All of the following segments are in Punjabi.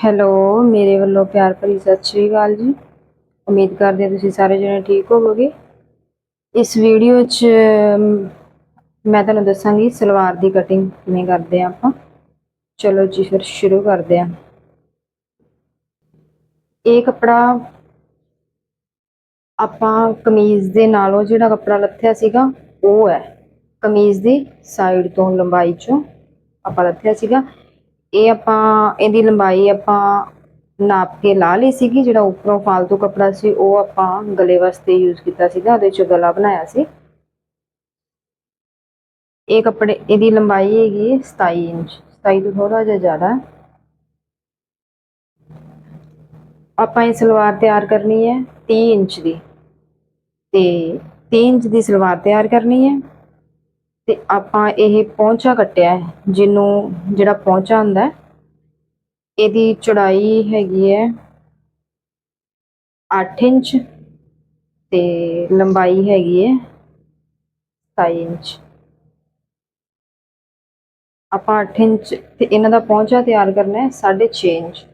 ਹੈਲੋ, ਮੇਰੇ ਵੱਲੋਂ ਪਿਆਰ ਭਰੀ ਸਤਿ ਸ਼੍ਰੀ ਅਕਾਲ ਜੀ। ਉਮੀਦ ਕਰਦੇ ਤੁਸੀਂ ਸਾਰੇ ਜਣੇ ਠੀਕ ਹੋਵੋਗੇ। ਇਸ ਵੀਡੀਓ 'ਚ ਮੈਂ ਤੁਹਾਨੂੰ ਦੱਸਾਂਗੀ ਸਲਵਾਰ ਦੀ ਕਟਿੰਗ ਕਿਵੇਂ ਕਰਦੇ ਆ ਆਪਾਂ। ਚਲੋ ਜੀ, ਫਿਰ ਸ਼ੁਰੂ ਕਰਦੇ ਆ ਇਹ ਕੱਪੜਾ ਆਪਾਂ ਕਮੀਜ਼ ਦੇ ਨਾਲੋਂ ਜਿਹੜਾ ਕੱਪੜਾ ਲੱਥਿਆ ਸੀਗਾ, ਉਹ ਹੈ। ਕਮੀਜ਼ ਦੀ ਸਾਈਡ ਤੋਂ ਲੰਬਾਈ ਚੋਂ ਆਪਾਂ ਲੱਥਿਆ ਸੀਗਾ। ਇਹ ਆਪਾਂ, ਇਹਦੀ ਲੰਬਾਈ ਆਪਾਂ ਨਾਪ ਕੇ ਲਾ ਲਈ ਸੀਗੀ, ਜਿਹੜਾ ਉੱਪਰੋਂ ਫਾਲਤੂ ਕੱਪੜਾ ਸੀ, ਉਹ ਆਪਾਂ ਗਲੇ ਵਾਸਤੇ ਯੂਜ਼ ਕੀਤਾ ਸੀਗਾ, ਉਹਦੇ ਚ ਗਲਾ ਬਣਾਇਆ ਸੀ। ਇਹ ਕੱਪੜੇ, ਇਹਦੀ ਲੰਬਾਈ ਹੈਗੀ ਹੈ 27 ਇੰਚ 27 ਤੋਂ ਥੋੜਾ ਜਿਹਾ ਜ਼ਿਆਦਾ। ਆਪਾਂ ਇਹ ਸਲਵਾਰ ਤਿਆਰ ਕਰਨੀ ਹੈ 30 ਇੰਚ ਦੀ। ਤੇ 3 ਇੰਚ ਦੀ ਸਲਵਾਰ ਤਿਆਰ ਕਰਨੀ ਹੈ। ਤੇ ਆਪਾਂ ਇਹ ਪੌਂਚਾ ਕੱਟਿਆ ਹੈ, ਜਿਹਨੂੰ ਜਿਹੜਾ ਪੌਂਚਾ ਹੁੰਦਾ ਹੈ, ਇਹਦੀ ਚੌੜਾਈ ਹੈਗੀ ਹੈ 8 ਇੰਚ ਤੇ ਲੰਬਾਈ ਹੈਗੀ ਹੈ 27 ਇੰਚ। ਆਪਾਂ 8 ਇੰਚ ਤੇ ਇਹਨਾਂ ਦਾ ਪੌਂਚਾ ਤਿਆਰ ਕਰਨਾ ਹੈ 6.5 ਇੰਚ।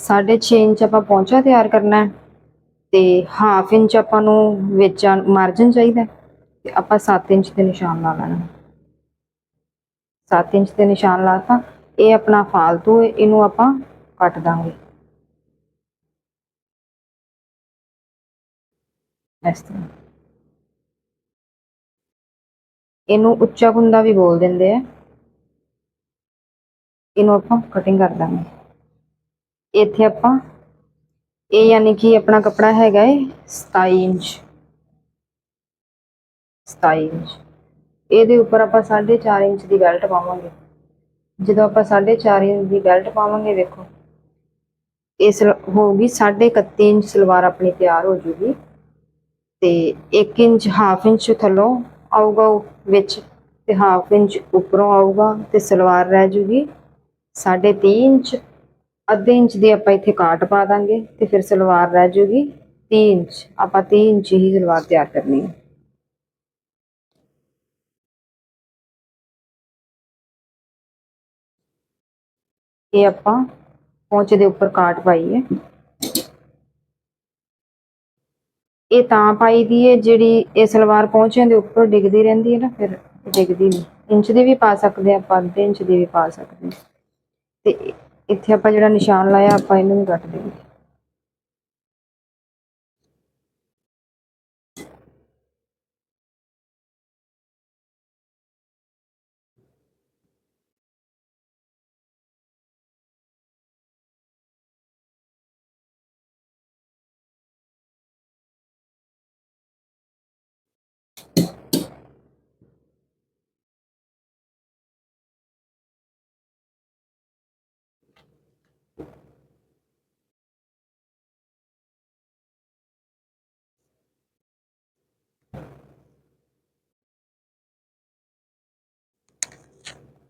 ਸਾਢੇ ਛੇ ਇੰਚ ਆਪਾਂ ਪੌਂਚਾ ਤਿਆਰ ਕਰਨਾ ਹੈ ਤੇ ਹਾਫ ਇੰਚ ਆਪਾਂ ਨੂੰ ਵਿੱਚ ਮਾਰਜਨ ਚਾਹੀਦਾ ਹੈ ਤੇ ਆਪਾਂ 7 ਇੰਚ ਦੇ ਨਿਸ਼ਾਨ ਲਾ ਲੈਣਾ 7 ਇੰਚ ਦੇ ਨਿਸ਼ਾਨ ਲਾਤਾ ਇਹ ਆਪਣਾ ਫਾਲਤੂ ਇਹਨੂੰ ਆਪਾਂ ਕੱਟ ਦਾਂਗੇ। ਇਸ ਤਰ੍ਹਾਂ। ਇਹਨੂੰ ਉੱਚਾ ਕੁੰਦਾ ਵੀ ਬੋਲ ਦਿੰਦੇ ਆ। ਇਹਨੂੰ ਆਪਾਂ ਕਟਿੰਗ ਕਰ ਦਾਂਗੇ। ਇੱਥੇ ਆਪਾਂ, ਇਹ ਯਾਨੀ ਕਿ ਆਪਣਾ ਕੱਪੜਾ ਹੈਗਾ ਹੈ 27 ਇੰਚ। 27 ਇੰਚ। ਇਹਦੇ ਉੱਪਰ ਆਪਾਂ 4.5 ਇੰਚ ਦੀ ਬੈਲਟ ਪਾਵਾਂਗੇ। ਜਦੋਂ ਆਪਾਂ 4.5 ਇੰਚ ਦੀ ਬੈਲਟ ਪਾਵਾਂਗੇ, ਵੇਖੋ ਇਸ ਹੋਊਗੀ 31 ਇੰਚ ਸਲਵਾਰ ਆਪਣੀ ਤਿਆਰ ਹੋ ਜੂਗੀ। ਤੇ 1 ਇੰਚ ਹਾਫ ਇੰਚ ਥੱਲੋਂ ਆਊਗਾ ਉਹ ਵਿੱਚ, ਤੇ ਹਾਫ ਇੰਚ ਉੱਪਰੋਂ ਆਊਗਾ ਤੇ ਸਲਵਾਰ ਰਹਿ ਜੂਗੀ 3.5 ਇੰਚ ਅੱਧੇ ਇੰਚ ਦੀ ਆਪਾਂ ਇੱਥੇ ਕਾਟ ਪਾ ਦਾਂਗੇ ਤੇ ਫਿਰ ਸਲਵਾਰ ਰਹਿ ਜੂਗੀ 30 ਇੰਚ। ਆਪਾਂ 30 ਇੰਚ ਹੀ ਸਲਵਾਰ ਤਿਆਰ ਕਰਨੀ ਹੈ। ਇਹ ਆਪਾਂ ਪੌਂਚੇ ਦੇ ਉੱਪਰ ਕਾਟ ਪਾਈ ਹੈ ਇਹ ਤਾਂ ਪਾਈ ਦੀ ਹੈ ਜਿਹੜੀ ਇਹ ਸਲਵਾਰ ਪੌਂਚਿਆਂ ਦੇ ਉੱਪਰ ਡਿੱਗਦੀ ਰਹਿੰਦੀ ਹੈ ਨਾ, ਫਿਰ ਡਿੱਗਦੀ ਨਹੀਂ। ਇੰਚ ਦੀ ਵੀ ਪਾ ਸਕਦੇ ਆਪਾਂ, ਅੱਧੇ ਇੰਚ ਦੀ ਵੀ ਪਾ ਸਕਦੇ ਹਾਂ। ਤੇ ਇੱਥੇ ਆਪਾਂ ਜਿਹੜਾ ਨਿਸ਼ਾਨ ਲਾਇਆ ਆਪਾਂ ਇਹਨੂੰ ਵੀ ਕੱਟ ਦੇਵਾਂਗੇ।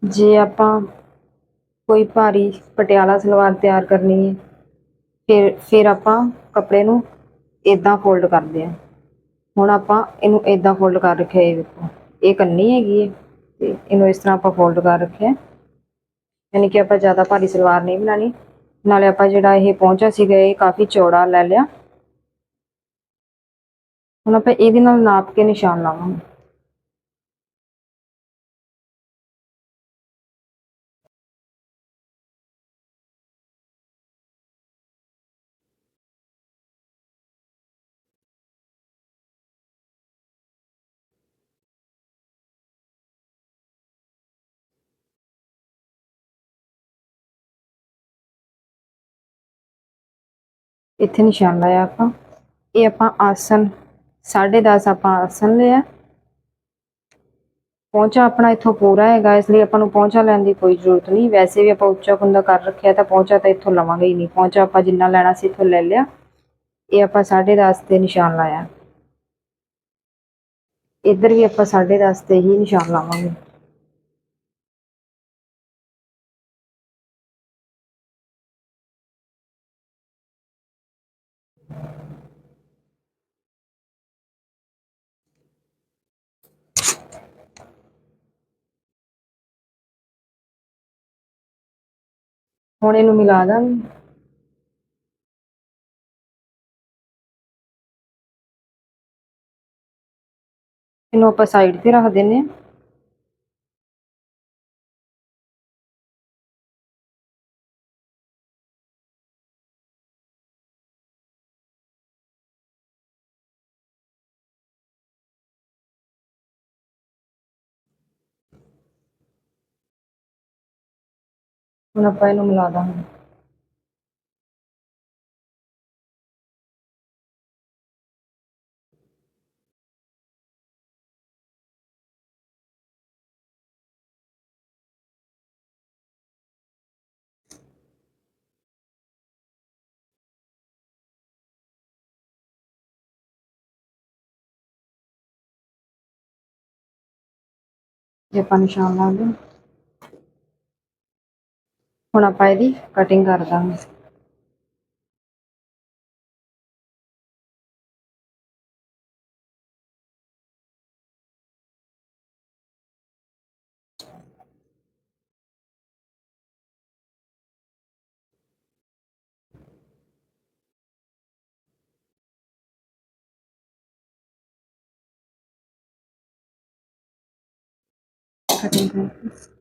ਜੇ ਆਪਾਂ ਕੋਈ ਭਾਰੀ ਪਟਿਆਲਾ ਸਲਵਾਰ ਤਿਆਰ ਕਰਨੀ ਹੈ, ਫਿਰ ਫਿਰ ਆਪਾਂ ਕੱਪੜੇ ਨੂੰ ਇਦਾਂ ਫੋਲਡ ਕਰਦੇ ਹਾਂ। ਹੁਣ ਆਪਾਂ ਇਹਨੂੰ ਇਦਾਂ ਫੋਲਡ ਕਰ ਰੱਖਿਆ, ਇਹ ਦੇਖੋ ਇਹ ਕੰਨੀ ਹੈਗੀ ਹੈ ਤੇ ਇਹਨੂੰ ਇਸ ਤਰ੍ਹਾਂ ਆਪਾਂ ਫੋਲਡ ਕਰ ਰੱਖਿਆ। ਯਾਨੀ ਕਿ ਆਪਾਂ ਜ਼ਿਆਦਾ ਭਾਰੀ ਸਲਵਾਰ ਨਹੀਂ ਬਣਾਣੀ ਨਾਲੇ ਆਪਾਂ ਜਿਹੜਾ ਇਹ ਪਹੁੰਚਾ ਸੀਗਾ, ਇਹ ਕਾਫੀ ਚੌੜਾ ਲੈ ਲਿਆ। ਹੁਣ ਆਪਾਂ ਇਹਦੇ ਨਾਲ ਨਾਪ ਕੇ ਨਿਸ਼ਾਨ ਲਾਵਾਂਗੇ। ਇੱਥੇ ਨਿਸ਼ਾਨ ਲਾਇਆ ਆਪਾਂ। ਇਹ ਆਪਾਂ ਆਸਨ 10.5 ਆਪਾਂ ਆਸਨ ਲਿਆ। ਪਹੁੰਚਾ ਆਪਣਾ ਇੱਥੋਂ ਪੂਰਾ ਹੈਗਾ, ਇਸ ਲਈ ਆਪਾਂ ਨੂੰ ਪਹੁੰਚਾ ਲੈਣ ਦੀ ਕੋਈ ਜ਼ਰੂਰਤ ਨਹੀਂ। ਵੈਸੇ ਵੀ ਆਪਾਂ ਉੱਚਾ ਕੁੰਦਾ ਕਰ ਰੱਖਿਆ, ਤਾਂ ਪਹੁੰਚਾ ਤਾਂ ਇੱਥੋਂ ਲਵਾਂਗੇ ਹੀ ਨਹੀਂ। ਪਹੁੰਚਾ ਆਪਾਂ ਜਿੰਨਾ ਲੈਣਾ ਸੀ ਇੱਥੋਂ ਲੈ ਲਿਆ। ਇਹ ਆਪਾਂ 10.5 ਤੇ ਨਿਸ਼ਾਨ ਲਾਇਆ। ਇੱਧਰ ਵੀ ਆਪਾਂ 10.5 ਤੇ ਹੀ ਨਿਸ਼ਾਨ ਲਾਵਾਂਗੇ। ਹੁਣ ਇਹਨੂੰ ਮਿਲਾ ਦਾਂਗੇ। ਇਹਨੂੰ ਆਪਾਂ ਸਾਈਡ ਤੇ ਰੱਖ ਦਿੰਨੇ ਆ ਹੁਣ ਆਪਾਂ ਇਹਨੂੰ ਮਿਲਾ ਦਾਂਗੇ। ਜੇ ਆਪਾਂ ਨਿਸ਼ਾਨ ਲਾ ਲਏ ਹੁਣ ਆਪਾਂ ਇਹਦੀ ਕਟਿੰਗ ਕਰ ਦਾਂਗੇ ਕਟਿੰਗ ਕਰਕੇ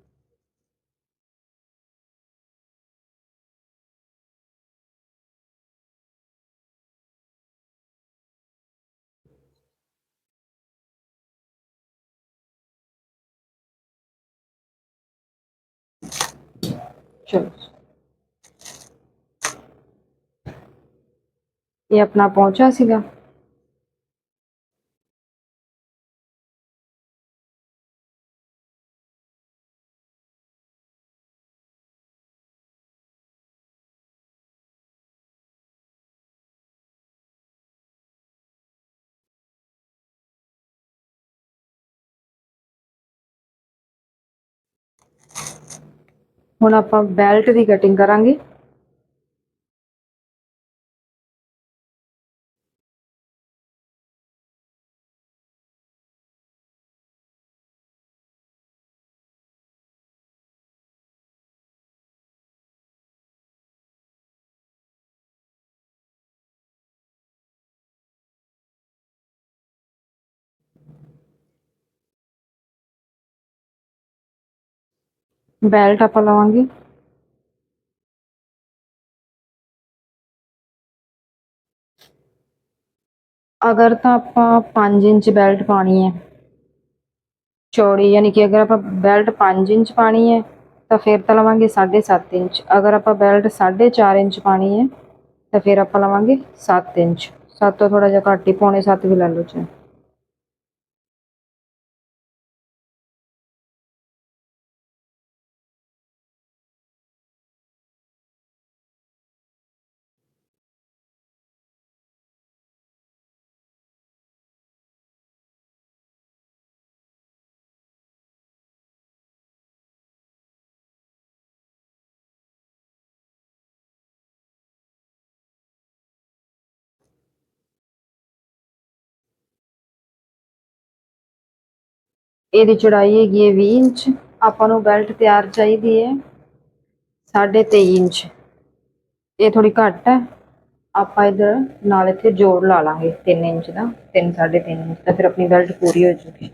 ਚਲੋ। ਇਹ ਆਪਣਾ ਪਹੁੰਚਾ ਸੀਗਾ। ਹੁਣ ਆਪਾਂ ਬੈਲਟ ਦੀ ਕਟਿੰਗ ਕਰਾਂਗੇ। ਬੈਲਟ ਆਪਾਂ ਲਵਾਂਗੇ। ਅਗਰ ਤਾਂ ਆਪਾਂ 5 ਇੰਚ ਬੈਲਟ ਪਾਣੀ ਹੈ, ਚੌੜੀ, ਯਾਨੀ ਕਿ ਅਗਰ ਆਪਾਂ ਬੈਲਟ 5 ਇੰਚ ਪਾਣੀ ਹੈ, ਤਾਂ ਫਿਰ ਤਾਂ ਲਵਾਂਗੇ 7.5 ਇੰਚ। ਅਗਰ ਆਪਾਂ ਬੈਲਟ 4.5 ਇੰਚ ਪਾਣੀ ਹੈ, ਤਾਂ ਫਿਰ ਆਪਾਂ ਲਵਾਂਗੇ 7 ਇੰਚ। 7 ਤੋਂ ਥੋੜਾ ਜਿਹਾ ਘੱਟ ਹੀ ਪੌਣੇ 7 ਵੀ ਲੈ ਲਓ ਚਾਹੇ ਇਹਦੀ ਚੌੜਾਈ ਹੈਗੀ ਹੈ 20 ਇੰਚ। ਆਪਾਂ ਨੂੰ ਬੈਲਟ ਤਿਆਰ ਚਾਹੀਦੀ ਹੈ 23.5 ਇੰਚ। ਇਹ ਥੋੜੀ ਘੱਟ ਹੈ। ਆਪਾਂ ਇਧਰ ਨਾਲ ਇੱਥੇ ਜੋੜ ਲਾ ਲਾਂਗੇ 3 ਇੰਚ ਦਾ 3 3.5 ਇੰਚ ਦਾ, ਫਿਰ ਆਪਣੀ ਬੈਲਟ ਪੂਰੀ ਹੋ ਜੂਗੀ।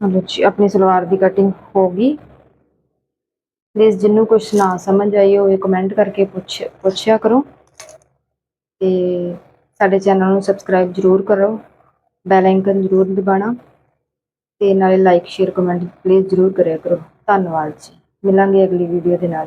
ਹਲੋ ਜੀ ਆਪਣੀ ਸਲਵਾਰ ਦੀ ਕਟਿੰਗ ਹੋ ਗਈ। ਪਲੀਜ਼ ਜਿੰਨੂੰ ਕੁਝ ਨਾ ਸਮਝ ਆਈ ਹੋਵੇ ਕਮੈਂਟ ਕਰਕੇ ਪੁੱਛ, ਪੁੱਛਿਆ ਕਰੋ। ਤੇ ਸਾਡੇ ਚੈਨਲ ਨੂੰ ਸਬਸਕ੍ਰਾਈਬ ਜਰੂਰ ਕਰੋ। ਬੈਲ ਆਈਕਨ ਜਰੂਰ ਦਬਾਣਾ ਤੇ ਨਾਲੇ ਲਾਈਕ ਸ਼ੇਅਰ ਕਮੈਂਟ ਪਲੀਜ਼ ਜਰੂਰ ਕਰਿਆ ਕਰੋ। ਧੰਨਵਾਦ ਜੀ। ਮਿਲਾਂਗੇ ਅਗਲੀ ਵੀਡੀਓ ਦੇ ਨਾਲ।